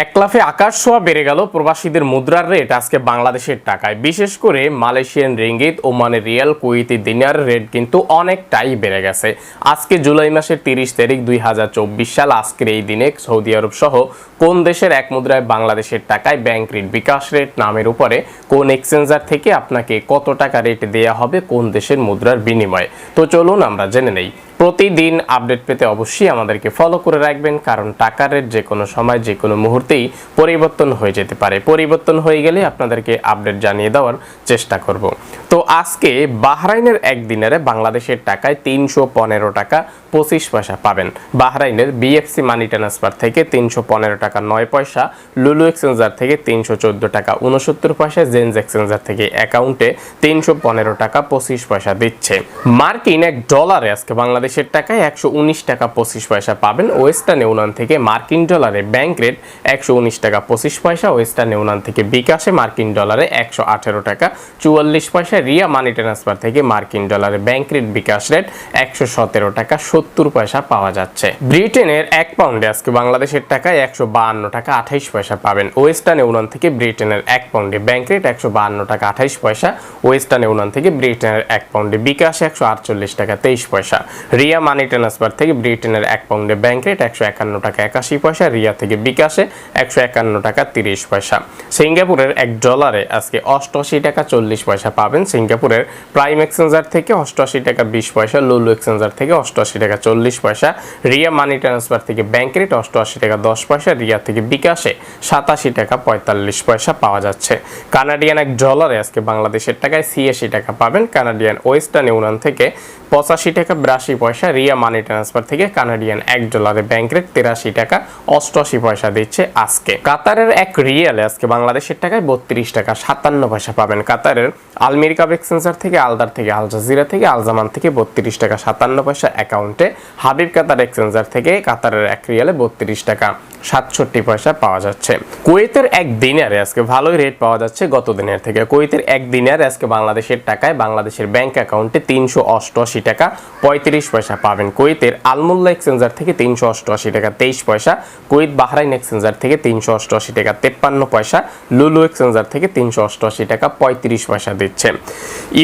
এক লাফে আকাশ ছোঁয়া বেড়ে গেল প্রবাসীদের মুদ্রার রেট আজকে বাংলাদেশের টাকায়। বিশেষ করে মালয়েশিয়ান রিঙ্গিত, ওমানের রিয়াল কুইতি দিনার রেট কিন্তু অনেকটাই বেড়ে গেছে। আজকে জুলাই মাসের তিরিশ তারিখ দুই হাজার চব্বিশ সাল, আজকের এই দিনে সৌদি আরব সহ কোন দেশের এক মুদ্রায় বাংলাদেশের টাকায় ব্যাংক রেট বিকাশ রেট নামের উপরে কোন এক্সচেঞ্জার থেকে আপনাকে কত টাকা রেট দেয়া হবে কোন দেশের মুদ্রার বিনিময়ে? তো চলুন আমরা জেনে নেই। প্রতিদিন আপডেট পেতে অবশ্যই আমাদেরকে ফলো করে রাখবেন, কারণ টাকার রেট যে কোনো সময় যে কোনো মুহূর্তেই পরিবর্তন হয়ে যেতে পারে। পরিবর্তন হয়ে গেলে আপনাদেরকে আপডেট জানিয়ে দেওয়ার চেষ্টা করব। তো আজকে বাহরাইনের একদিনারে বাংলাদেশের টাকায় তিনশো পনেরো টাকা পঁচিশ পয়সা পাবেন। বাহরাইনের বিএফসি মানি ট্রান্সফার থেকে তিনশো পনেরো টাকা নয় পয়সা লুলু এক্সচেঞ্জার থেকে তিনশো চোদ্দ টাকা উনসত্তর পয়সা জেন্স এক্সচেঞ্জার থেকে অ্যাকাউন্টে তিনশো পনেরো টাকা পঁচিশ পয়সা দিচ্ছে। মার্কিন এক ডলারে আজকে বাংলাদেশের টাকায় একশো উনিশ টাকা পঁচিশ পয়সা পাবেন। ওয়েস্টার্ন ইউনিয়ন থেকে মার্কিন ডলারে ব্যাংক রেট একশো উনিশ টাকা পঁচিশ পয়সা, ওয়েস্টার্ন ইউনিয়ন থেকে বিকাশে মার্কিন ডলারে একশো আঠেরো টাকা, চুয়াল্লিশ পয়সা রিয়া মানি ট্রান্সফার থেকে মার্কিন ডলারে ব্যাংক রেট বিকাশ রেট একশো সতেরো টাকা, সত্তর পয়সা পাওয়া যাচ্ছে। ব্রিটেনের এক পাউন্ডে আজকে বাংলাদেশের টাকায় একশো বাহান্ন টাকা আঠাইশ পয়সা পাবেন। ওয়েস্টার্ন ইউনিয়ন থেকে ব্রিটেনের এক পাউন্ডে ব্যাংক রেট একশো বাহান্ন টাকা আঠাইশ পয়সা, ওয়েস্টার্ন ইউনিয়ন থেকে ব্রিটেনের এক পাউন্ডে বিকাশ একশো আটচল্লিশ টাকা তেইশ পয়সা। রিয়া মানি ট্রান্সফার থেকে ব্রিটেনের এক পাউন্ডে ব্যাংক রেট একশো একান্ন টাকা একাশি পয়সা, রিয়া থেকে বিকাশে একশো একান্ন টাকা তিরিশ পয়সা। সিঙ্গাপুরের এক ডলারে আজকে অষ্টআশি টাকা চল্লিশ পয়সা পাবেন। সিঙ্গাপুরের প্রাইম এক্সচেঞ্জার থেকে অষ্টআশি টাকা বিশ পয়সা, লুলু এক্সচেঞ্জার থেকে অষ্টআশি টাকা চল্লিশ পয়সা, রিয়া মানি ট্রান্সফার থেকে ব্যাংক রেট অষ্টআশি টাকা দশ পয়সা, রিয়া থেকে বিকাশে সাতাশি টাকা পঁয়তাল্লিশ পয়সা পাওয়া যাচ্ছে। কানাডিয়ান এক ডলারে আজকে বাংলাদেশের টাকায় ছিয়াশি টাকা পাবেন। কানাডিয়ান ওয়েস্টার্ন ইউনিয়ন থেকে পঁচাশি টাকা বিরাশি পয়সা, রিয়া মানি ট্রান্সফার থেকে কানাডিয়ান এক ডলারে ব্যাংক রেট তেরাশি টাকা অষ্টআশি পয়সা দিচ্ছে। আজকে। কাতারের এক রিয়ালে আজকে বাংলাদেশের টাকায় বত্রিশ টাকা সাতান্ন পয়সা পাবেন। কাতারের আলমির কাপ এক্সচেঞ্জার থেকে আলদার থেকে আল জাজিরা থেকে আলজামান থেকে বত্রিশ টাকা সাতান্ন পয়সা অ্যাকাউন্টে, হাবিব কাতার এক্সচেঞ্জার থেকে কাতারের এক রিয়ালে বত্রিশ টাকা সাতষট্টি পয়সা পাওয়া যাচ্ছে। কুয়েতের এক দিনারে আজকে ভালোই রেট পাওয়া যাচ্ছে গত দিনের থেকে। কুয়েতের এক দিনারে আজকে বাংলাদেশের টাকায় বাংলাদেশের ব্যাংক অ্যাকাউন্টে তিনশো অষ্টআশি টাকা পঁয়ত্রিশ পয়সা পাবেন। কুয়েতের আলমুল্লা এক্সচেঞ্জার থেকে তিনশো অষ্টআশি টাকা তেইশ পয়সা, কুয়েত বাহরাইন এক্সচেঞ্জার থেকে তিনশো অষ্টআশি টাকা তেপ্পান্ন পয়সা, লুলু এক্সচেঞ্জার থেকে তিনশো অষ্টআশি টাকা পঁয়ত্রিশ পয়সা দিচ্ছে।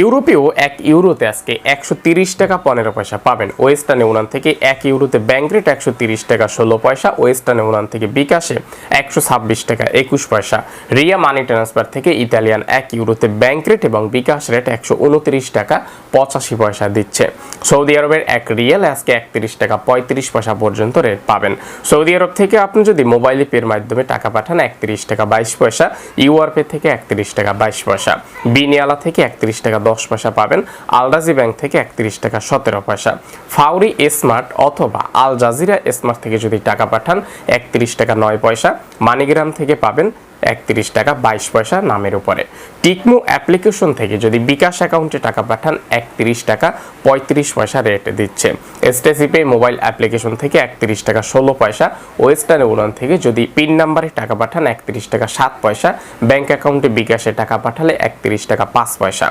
ইউরোপেও এক ইউরোতে আজকে একশো টাকা পনেরো পয়সা পাবেন। ওয়েস্টার্ন ইউনিয়ন থেকে এক ইউরোতে ব্যাংক রেট একশো টাকা ষোলো পয়সা। ওয়েস্টার্ন ইউনিয়ন থেকে বিকাশে একশো ছাব্বিশ টাকা একুশ পয়সা। রিয়া মানি ট্রান্সফার থেকে ইতালিয়ান এক ইউরোতে ব্যাংক এবং বিকাশ রেট একশো উনত্রিশ টাকা পঁচাশি পয়সা দিচ্ছে। সৌদি আরবের এক রিয়েল আজকে একত্রিশ টাকা পঁয়ত্রিশ পয়সা পর্যন্ত রেট পাবেন। সৌদি আরব থেকে আপনি যদি মোবাইল পের মাধ্যমে টাকা পাঠান একত্রিশ টাকা বাইশ পয়সা। ইউআর পে থেকে একত্রিশ টাকা বাইশ পয়সা। বিনিয়ালা থেকে একত্রিশ টাকা দশ পয়সা পাবেন, আলরাজি ব্যাংক থেকে একত্রিশ টাকা সতেরো পয়সা। ফাউরি, স্মার্ট অথবা আল জাজিরা স্মার্ট থেকে যদি টাকা পাঠান, একত্রিশ টাকা নয় পয়সা। মানিগ্রাম থেকে পাবেন একত্রিশ টাকা বাইশ পয়সা নামের উপরে। টিকমো অ্যাপ্লিকেশন থেকে যদি বিকাশ অ্যাকাউন্টে টাকা পাঠান, একত্রিশ টাকা পঁয়ত্রিশ পয়সা রেট দিচ্ছে। এসটিসিপে মোবাইল অ্যাপ্লিকেশন থেকে একত্রিশ টাকা ষোলো পয়সা, ওয়েস্টার্ন ইউনিয়ন থেকে যদি পিন নাম্বারে টাকা পাঠান, একত্রিশ টাকা সাত পয়সা, ব্যাংক অ্যাকাউন্টে বিকাশে টাকা পাঠালে একত্রিশ টাকা পাঁচ পয়সা।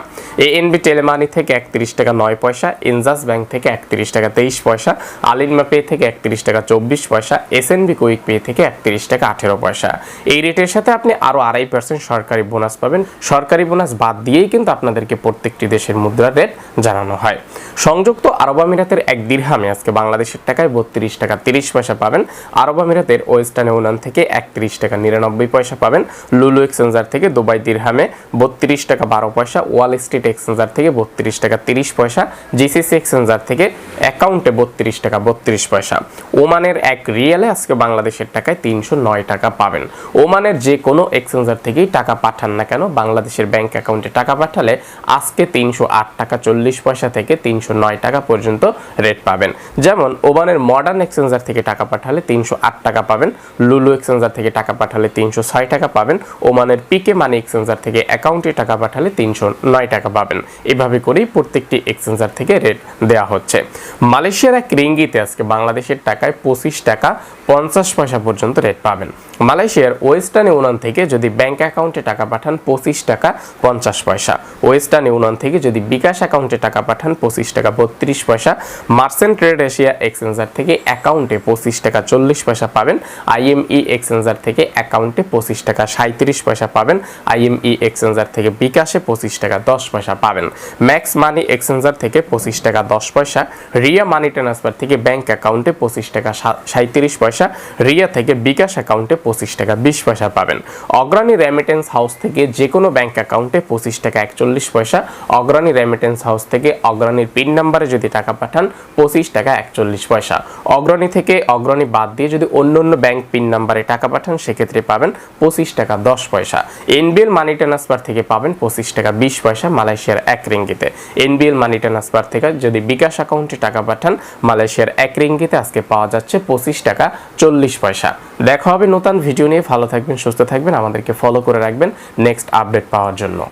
এএনবি টেলিমানি থেকে একত্রিশ টাকা নয় পয়সা, ইনজাস ব্যাংক থেকে একত্রিশ টাকা তেইশ পয়সা, আলিনমা পে থেকে একত্রিশ টাকা চব্বিশ পয়সা, এসএনবি কুইক পে থেকে একত্রিশ টাকা আঠেরো পয়সা। এই রেটের সাথে আপনি আরও আড়াই পার্সেন্ট সরকারি বোনাস পাবেন। সরকারি বোনাস বাদ দিয়েই কিন্তু আপনাদেরকে প্রত্যেকটি দেশের মুদ্রার রেট জানানো হয়। সংযুক্ত আরব আমিরাতের এক দিরহামে আজকে বাংলাদেশের টাকায় বত্রিশ টাকা তিরিশ পয়সা পাবেন। আরব আমিরাতের ওয়েস্টার্ন ইউনিয়ন থেকে একত্রিশ টাকা নিরানব্বই পয়সা পাবেন। লুলু এক্সচেঞ্জার থেকে দুবাই দিরহামে বত্রিশ টাকা বারো পয়সা। ওয়াল স্ট্রিট এক্সচেঞ্জার থেকে বত্রিশ টাকা তিরিশ পয়সা। জিসিসি এক্সচেঞ্জার থেকে অ্যাকাউন্টে বত্রিশ টাকা বত্রিশ পয়সা। ওমানের এক রিয়েলে আজকে বাংলাদেশের টাকায় তিনশো নয় টাকা পাবেন। ওমানের যে কোনো এক্সচেঞ্জার থেকেই টাকা পাঠান না কেন, বাংলাদেশের ব্যাংক অ্যাকাউন্টে টাকা পাঠালে আজকে তিনশো আট টাকা চল্লিশ পয়সা থেকে তিনশো নয় টাকা পর্যন্ত রেট পাবেন। যেমন, ওমানের মডার্ন এক্সচেঞ্জার থেকে টাকা পাঠালে তিনশো আট টাকা পাবেন, লুলু এক্সচেঞ্জার থেকে টাকা পাঠালে তিনশো ছয় টাকা পাবেন, ওমানের পিকে মানি এক্সচেঞ্জার থেকে অ্যাকাউন্টে টাকা পাঠালে তিনশো নয় টাকা পাবেন। এভাবে করেই প্রত্যেকটি এক্সচেঞ্জার থেকে রেট দেওয়া হচ্ছে। মালয়েশিয়ার এক রিঙ্গিতে আজকে বাংলাদেশের টাকায় পঁচিশ টাকা পঞ্চাশ পয়সা পর্যন্ত রেট পাবেন। মালয়েশিয়ার ওয়েস্টার্ন ইউনিয়ন থেকে যদি ব্যাংক অ্যাকাউন্টে টাকা পাঠান পঁচিশ টাকা পঞ্চাশ পয়সা। ওয়েস্টার্ন ইউনিয়ন থেকে যদি বিকাশ অ্যাকাউন্টে টাকা পাঠান পঁচিশ টাকা বত্রিশ পয়সা। মার্চেন্ট ট্রেড এশিয়া এক্সচেঞ্জার থেকে অ্যাকাউন্টে পঁচিশ টাকা চল্লিশ পয়সা পাবেন। আইএমই এক্সচেঞ্জার থেকে অ্যাকাউন্টে পঁচিশ টাকা সাঁত্রিশ পয়সা পাবেন। আইএমই এক্সচেঞ্জার থেকে বিকাশে পঁচিশ টাকা দশ পয়সা পাবেন। ম্যাক্স মানি এক্সচেঞ্জার থেকে পঁচিশ টাকা দশ পয়সা। রিয়া মানি ট্রান্সফার থেকে ব্যাংক অ্যাকাউন্টে পঁচিশ টাকা সাঁত্রিশ পয়সা। রিয়া থেকে বিকাশ অ্যাকাউন্টে পঁচিশ টাকা বিশ পয়সা পাবেন। অগ্রণী রেমিটেন্স হাউস থেকে যে কোনো ব্যাংক অ্যাকাউন্টে পঁচিশ টাকা একচল্লিশ পয়সা। অগ্রণী রেমিটেন্স হাউস থেকে অগ্রণীর পিন নাম্বারে যদি টাকা পাঠান, পঁচিশ টাকা একচল্লিশ পয়সা। অগ্রণী থেকে অগ্রণী বাদ দিয়ে যদি অন্য অন্য ব্যাংক পিন নাম্বারে টাকা পাঠান, সেক্ষেত্রে পাবেন পঁচিশ টাকা দশ পয়সা। এনবিএল মানি ট্রান্সফার থেকে পাবেন পঁচিশ টাকা বিশ পয়সা মালয়েশিয়ার এক রিঙ্গিতে। এনবিএল মানি ট্রান্সফার থেকে যদি বিকাশ অ্যাকাউন্টে টাকা পাঠান, মালয়েশিয়ার এক রিঙ্গিতে আজকে পাওয়া যাচ্ছে পঁচিশ টাকা চল্লিশ পয়সা। দেখা হবে নতুন ভিডিও নিয়ে। ভালো থাকবেন, সুস্থ থাকবেন। আমাদেরকে ফলো করে রাখবেন। নেক্সট আপডেট পাওয়ার জন্য।